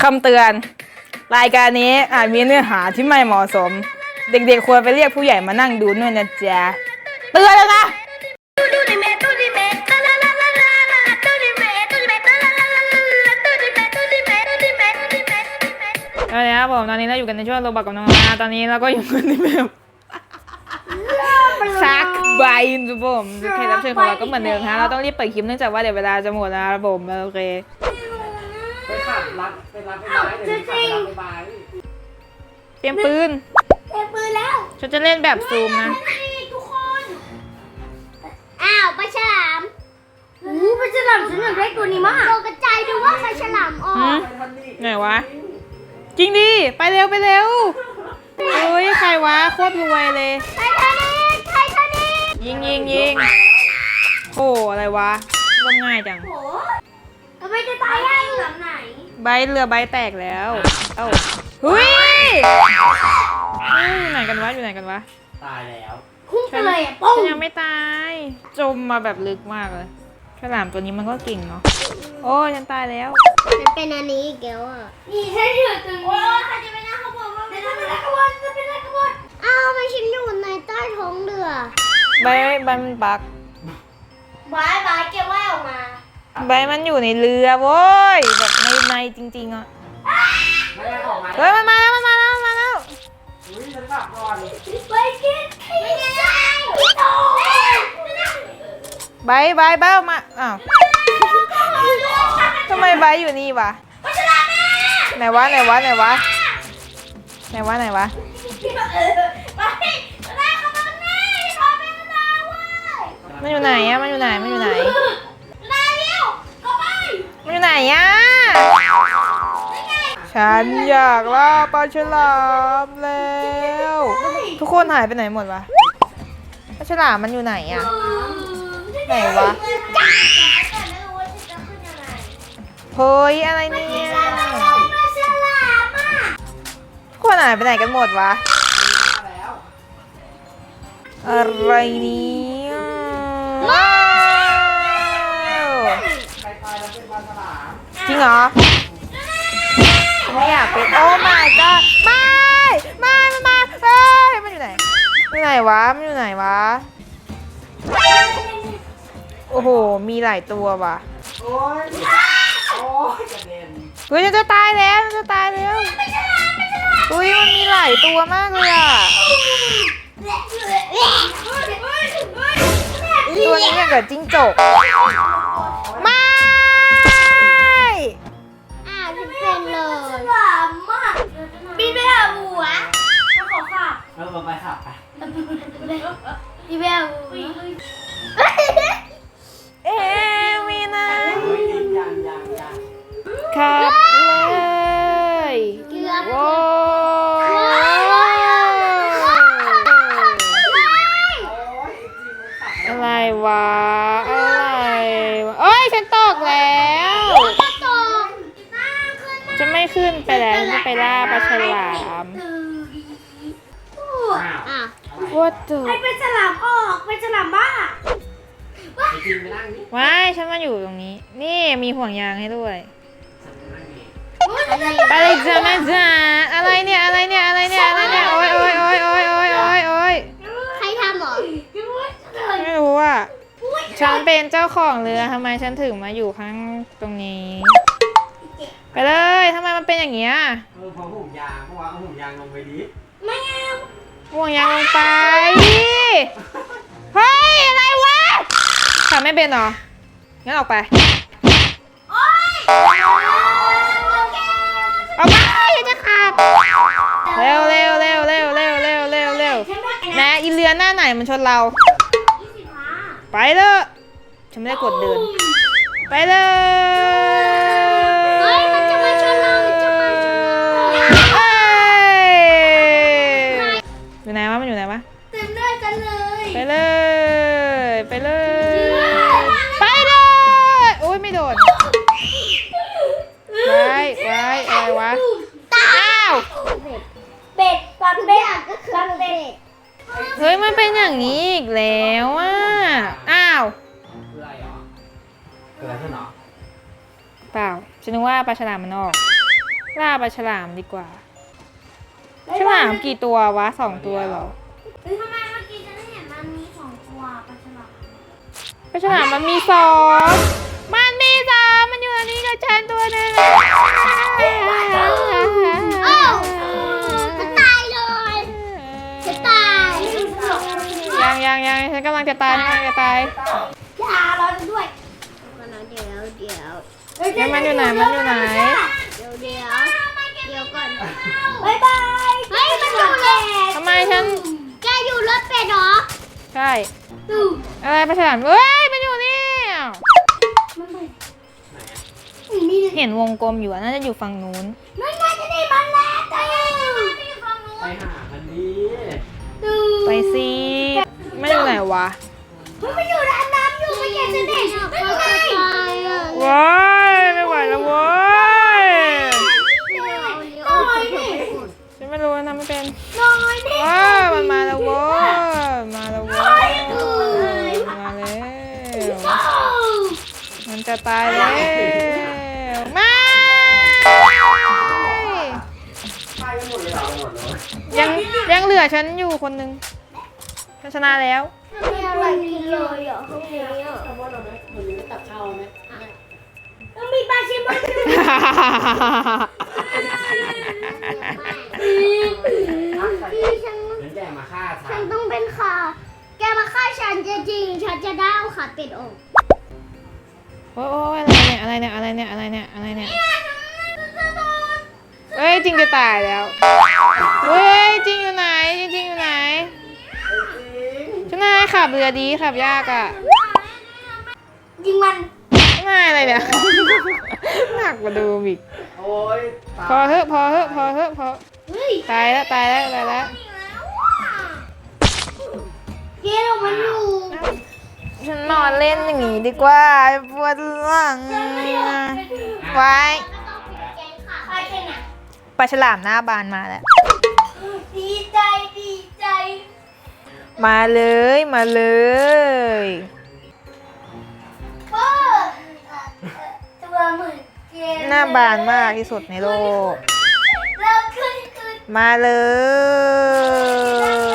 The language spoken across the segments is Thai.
คำเตือน รายการนี้อาจมีเนื้อหาที่ไม่เหมาะสม เด็กๆควรไปเรียกผู้ใหญ่มานั่งดูด้วยนะจ๊ะเตือนแล้วนะ Tú dime, tú dime, la la la la la la, tú dime, tú dime, la la la la la la, tú dime, tú dime, tú dime, tú dime, tú dime. เอาละครับผมตอนนี้เราอยู่กันในช่วงโรบอกกับน้องมาตอนนี้เราก็อยู่กันในแบบซักใบนะผมแขกรับเชิญของเราก็เหมือนเดิมนะเราต้องรีบเปิดคลิปเนื่องจากว่าเดี๋ยวเวลาจะหมดแล้วครับผมโอเค ไปขับรัดไปรัดไปไม้เดี๋ยวไปขับรัดไปไม้เตรียมปืนเต็มปืนแล้วฉันจะเล่นแบบซูมนะนี่ทุกคน อ้าวปลาฉลามโอ้ปลาฉลามฉันอยากได้ตัวนี้มากตกกระจายดูว่าปลาฉลามออหืกมไหนวะ จริงดิ ไปเร็วไปเร็วเอ้ยใครวะโคตรรวยเลย ไททานิกไททานิกยิงยิงยิงโอ้อะไรวะร่มง่ายจังโห ทำไมจะตายได้หลังไหนใบเรือใบแตกแล้ว เอ้าเฮ้ยเอ้ยอยู่ไหนกันวะอยู่ไหนกันวะตายแล้วพุ่งไปเลยอะปุ้งฉันยังไม่ตาย จมมาแบบลึกมากเลยฉลามตัวนี้มันก็เก่งเนาะโอ้ยฉันตายแล้ว มันเป็นอันนี้อีกแล้วอะนี่ฉันอยู่ตรงนี้โอ้ใครจะไปนั่งข้างบนจะไปนั่งข้างบนจะไปนั่งข้างบนอ้าวไม่ฉันอยู่ในใต้ท้องเรือใบใบมันปักบายบายเก็บไว้ออกมา ใบมันอยู่ในเรือโว้ยแบบในในจริงๆอะไม่ได้ออกมาเฮ้ยมันมาแล้วมันมาแล้วมันมาแล้วอุ้ยฉันขับก่อนไปกินไม่ได้โตใบใบใบออกมาอ้าวทำไมใบอยู่นี่วะไหนวะไหนวะไหนวะไหนวะไหนวะไปได้เข้ามาแน่ทอเป็นดาวเว้ยมันอยู่ไหนอะมันอยู่ไหนมันอยู่ไหน ได้เร็วก็ไป มัน อยู่ไหนอะฉันอยากล่าปลาฉลามแล้ว ทุกคนหายไปไหนหมดวะปลาฉลามมันอยู่ไหนอะไหนวะจ้าแต่ไม่รู้ว่าจะขึ้นยังไงเฮ้ยอะไรเนี่ยปลาฉลามอะทุกคนหายไปไหนกันหมดวะแล้วอะไรเนี่ยว้าว ใครตายแล้วเป็นปลาฉลาม จ ริงเหรอไม่อยากเป็นโอ้ my god ไม่ไม่ไม่ไม่เอ้ยมันอยู่ไหนอยู่ไหนวะมันอยู่ไหนวะโอ้โห มีหลายตัวว่ะโอ้ยโอ้ยกระเด็นเฮ้ยมันจะตายแล้วมันจะตายแล้วเฮ้ยมันมีหลายตัวมากเลยอะตัวนี้อย่างกับจิ้งจก วะอะไรวะเอ้ยฉันตกแล้วกระตกน้าขึ้นมาจะไม่ขึ้นไปแล้วฉันจะไปล่าปลาฉลาม อ้าวอะ What the ให้เป็นฉลามออกเป็นฉลามบ้าจริงไปนั่งนี่ว้ายฉันมาอยู่ตรงนี้ นี่มีห่วงยางให้ด้วยฉันไปนั่งนี่ไปเลยจ้าแม่จ้าอะไรเนี่ยอะไรเนี่ยอะไรเนี่ยอะไรเนี่ย โอ๊ยโอ๊ยโอ๊ยโอ๊ยโอ๊ยโอ๊ยโอ๊ย ใครทำหรอ ไม่รู้อะฉันเป็นเจ้าของเรือทำไมฉันถึงมาอยู่ข้างตรงนี้ ไปเลยทำไมมันเป็นอย่างเงี้ยเออพอห่มยางเพราะว่าเอาห่มยางลงไปดิไม่เอาห่วงยางลงไป เฮ้ย อะไรวะทำไม่เป็นเหรอ งั้นออกไปโอ๊ยออกไปอย่าจะขับเร็วเร็วเร็วเร็วเร็วเร็วเร็วเร็วฉันไม่แม่อีเรือหน้าไหนมันชนเรายี่สิบห้า ไปเลยฉันไม่ได้กดเดิน ไปเลยเฮ้ยมันจะมาชนเรา มันจะมาชนเราเอ้ยอยู่ไหนวะมันอยู่ไหนวะ เต็มได้จันเลยไปเลย ไปเลย ไปเลยอุ้ยไม่โดนไว้ไว้อะไรวะ อ้าวเป็ดปันเป็ดก็คือเป็ด เฮ้ย มันเป็นอย่างนี้อีกแล้วอะ อ้าวคืออะไรเหรอคืออะไรขึ้นเหรอเปล่าฉันนึกว่าปลาฉลามมันออก ล่าปลาฉลามดีกว่า ฉลามกี่ตัววะสองตัวเหรอเฮ้ยทำไมเมื่อกี้ฉันเห็นมันมีสองตัวปลาฉลาม ปลาฉลามมันมีสองมันมีสองมันอยู่อันนี้กับฉันตัวหนึงอ้ ยังยังฉันกำลังจะตายกำลังจะตายอย่ารอด้วยก่อนนะเดี๋ยวเดี๋ยวเฮ้ยมันอยู่ไหนมันอยู่ไหนเดี๋ยวเดี๋ยวเดี๋ยวก่อนบายบายเฮ้ยมันอยู่เลยทำไมฉันแกอยู่รถเป็ดเหรอใช่อืมอะไรปลาฉลามเฮ้ยมันอยู่นี่อ้าวมันไปนี่เห็นวงกลมอยู่อะน่าจะอยู่ฝั่งนู้นมันน่าจะได้มันแล้วแต่ไม่อยู่ฝั่งนู้ไปนหามันดีไปสิ ไม่อยู่ไหนวะเฮ้ยมันอยู่ในน้ำอยู่ไม่แกจะเด็กไม่ไงว้ายไม่ไหวแล้วเว้ยน้อยดิฉันไม่รู้นะทำไม่เป็นน้อยดิว้าวมันมาแล้วเว้ยมาแล้วเว้ยมาแล้วมันจะตายแล้วไม่ตายกันหมดเลยเหรอหมดเลยยังยังเหลือฉันอยู่คนหนึง ฉันชนะแล้วมีอะไรกินเลยเหรอห้องนี้อะแต่ว่าเราไม่วันนี้ไม่ตัดข้าวไหมต้องมีปลาชิมอนอยู่ที่ฉันเหมือนแกมาฆ่าฉัฉันนต้องเป็นขาแกมาฆ่าฉันจะจริง ฉันจะได้เอาขาเป็ดออกโอ้ยอะไรเนี่ยอะไรเนี่ยอะไรเนี่ยอะไรเนี่ยอะไรเนี่ยเฮ้ยจริงจะตายแล้วเฮ้ยจริงอยู่ไหนจริงๆอยู่ไหน ฉันนายขับเรือดีขับยากอะยิงมันง่ายอะไรเนี่ยหนักกว่าเดูอีกโอ้ยพอเถอะพอเถอะพอเถอะพอเฮ้ยตายแล้วตายแล้วตายแล้วเกลมันอยู่ฉันนอนเล่นอย่างงี้ดีกว่าปวดหลังไว้ใครเป็นอะปลาฉลามหน้าบานมาแล้วดีใจดีใจ มาเลยมาเลยเออตัวเหมือนเกลหน้าบานมากที่สุดในโลก เราขึ้นขึ้นมาเล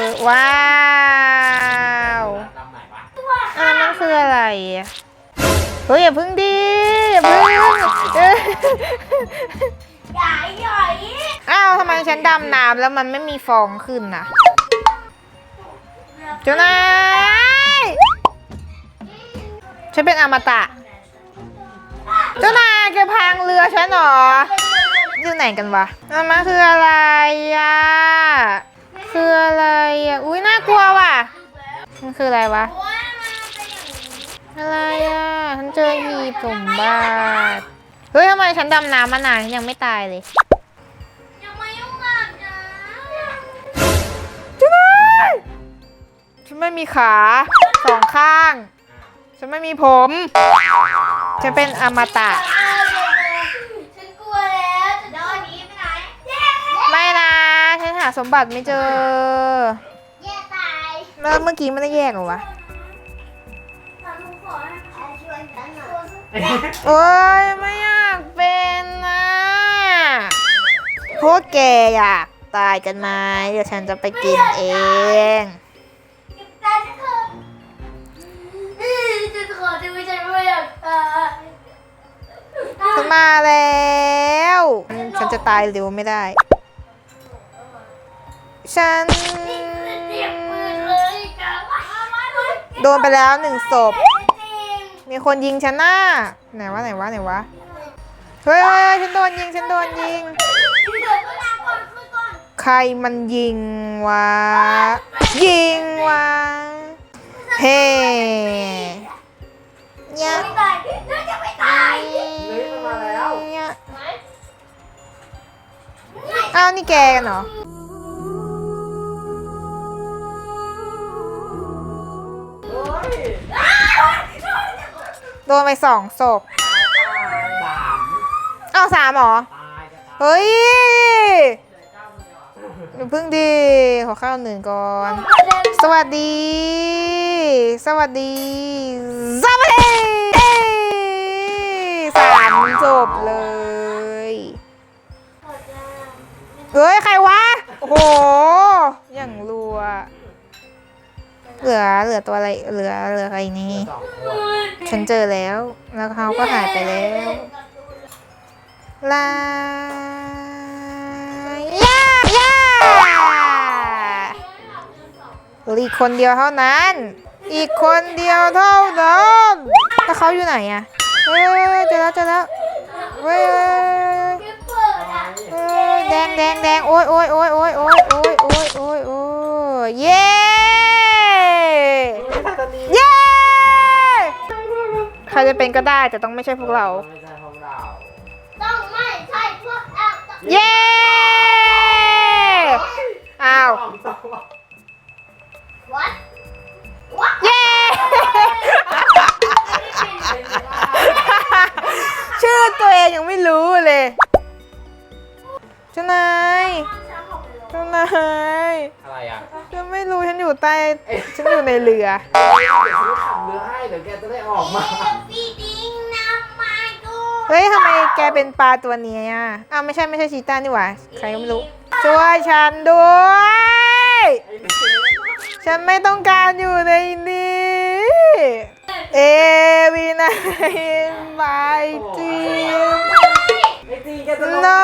ย ว้าวลำไหนวะอันนั้นมันคืออะไรอะเฮ้ยอย่าพึ่งดิอย่าพึ่งเอ้ยใหญ่ใหญ่อ้าวทำไมฉันดำน้ำแล้วมันไม่มีฟองขึ้นน่ะ เจ้านายฉันเป็นอมตะ เจ้านายแกพังเรือฉันเหรออยู่ไหนกันวะอันมันคืออะไรอะคืออะไรอะอุ้ยน่ากลัวว่ะมันคืออะไรวะโอ้ยมันเป็นอย่างนี้อะไรอะฉันเจอหีบสมบัติเฮ้ยทำไมฉันดำน้ำมานานฉันยังไม่ตายเลยยังไม่ยุ่งกับนะเจ้านาย ฉันไม่มีขาสองข้าง ฉันไม่มีผม ฉันเป็นอมตะ ฉันกลัวแล้วจะโดนหนีไปไหนแย่ไม่นะ ฉันหาสมบัติไม่เจอ แย่ตายแล้วเมื่อกี้ไม่ได้แยกเหรอวะ ตอนลุงขอให้ช่วยฉันหน่อยโอ้ยไม่อยากเป็นนะพวกแกอยากตายกันไหมเดี๋ยวฉันจะไปกินเอง ฉันมาแล้วอืมฉันจะตายเร็วไม่ได้ ฉันเจ็บมือเลยจ้ะโดนไปแล้วหนึ่งศพจริงมีคนยิงฉันน่ะไหนวะไหนวะไหนวะเฮ้ยเฮ้ยเฮ้ยฉันโดนยิงฉันโดนยิงเดี๋ยวเวลาก่อนคุยก่อนใครมันยิงวะ ยิงวะ เฮ้เนี่ยไม่ตายเดี๋ยวจะไม่ตายเฮ้ย มาแล้วอ้าวนี่แกกันเหรอโดนไปสองศพสามเอาสามเหรอ เฮ้ยเจ้าคนเดียวอะอย่าเพิ่งดี ขอข้าวหนึ่งก่อน สวัสดี สวัสดีสวัสดีเอ้ยสาม จบเลยเอ้ยใครวะ โอ้โห อย่างรัว เหลือเหลือตัวอะไร เหลือเหลือใครนี่ ฉันเจอแล้ว แล้วเขาก็หายไปแล้วลาย่าย่าอีกคนเดียวเท่านั้น อีกคนเดียวเท่านั้นแล้วเขาอยู่ไหนอะ เฮ้ยเจอแล้วเจอแล้วเฮ้ยเฮ้ยเฮ้ยแดงแดงแดงโอ้ยโอ้ยโอ้ยโอ้ยโอ้ยโอ้ยโอ้ยโอ้ยโอ้ยเย้ไม่ใช่ตอนนี้เย้ใครจะเป็นก็ได้แต่ต้องไม่ใช่พวกเราไม่ใช่ของเราต้องไม่ใช่พวกเรา เย้อ้าวสองตัววั ยังไม่รู้เลยเจ้านายเจ้านายอะไรอะฉันไม่รู้ฉันอยู่ใต้ฉันอยู่ในเรือ เดี๋ยวฉันขับเรือให้เดี๋ยวแกจะได้ออกมาฟีดิ้งน้ำมาดูเฮ้ยทำไมแกเป็นปลาตัวนี้อะอ้าวไม่ใช่ไม่ใช่ชีต้านี่หว่าใครก็ไม่รู้ ช่วยฉันด้วยไอ้นี่ฉันไม่ต้องการอยู่ในนี้ เอวีนายบายจีมไอ้จีแกจะลง no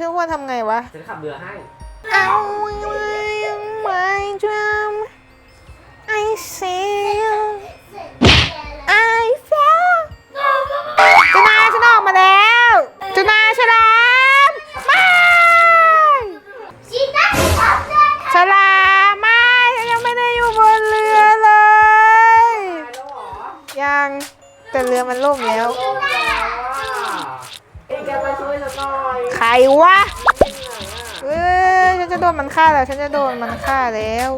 ฉันควรทำไงวะ ฉันขับเรือให้ เอา my drum I feel I จะโดนมันฆ่าแล้ว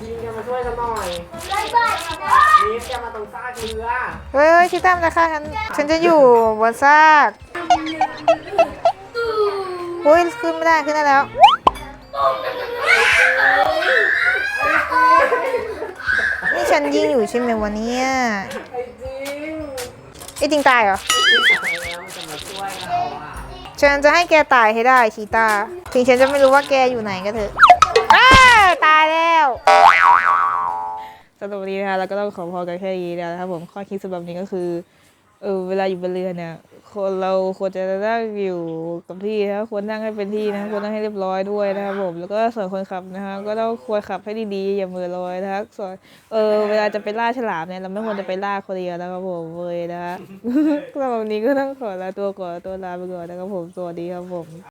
จีแกมาช่วยฉันหน่อยบายบายนะนี่แกมาตรงซากเรือเฮ้ยชิต้ามนจะฆ่าฉัน ฉันจะอยู่บนซากเฮ้ยขึ้นไม่ได้ขึ้นได้แล้วนี่ฉันยิงอยู่ใช่ไหมวันนี้ไอ้จริงไอ้จริงตายเหรอ ที่ไหนแล้วมันจะมาช่วยเราอะ ฉันจะให้แกตายให้ได้ชีตา ถึงฉันจะไม่รู้ว่าแกอยู่ไหนก็เถอะอ้าตายแล้วสำหรับวันนี้นะคะเราก็ต้องขอพอกันแค่นี้แล้วนะครับผมข้อคิดสำหรับนี้ก็คือเออเวลาอยู่บนเรือเนี่ยคนเราควรจะนั่งอยู่กับที่นะครับควรนั่งให้เป็นที่นะควรนั่งให้เรียบร้อยด้วยนะครับผมแล้วก็ส่วนคนขับนะคะก็ต้องควรขับให้ดีๆอย่ามือลอยนะครับส่วนเออเวลาจะไปล่าฉลามเนี่ยเราไม่ควรจะไปล่าคนเดียวนะครับผมเลยนะฮะสำหรับวันนี้ก็ต้องขอลาตัวก่อนตัวลาไปก่อนนะครับผมสวัสดีครับผม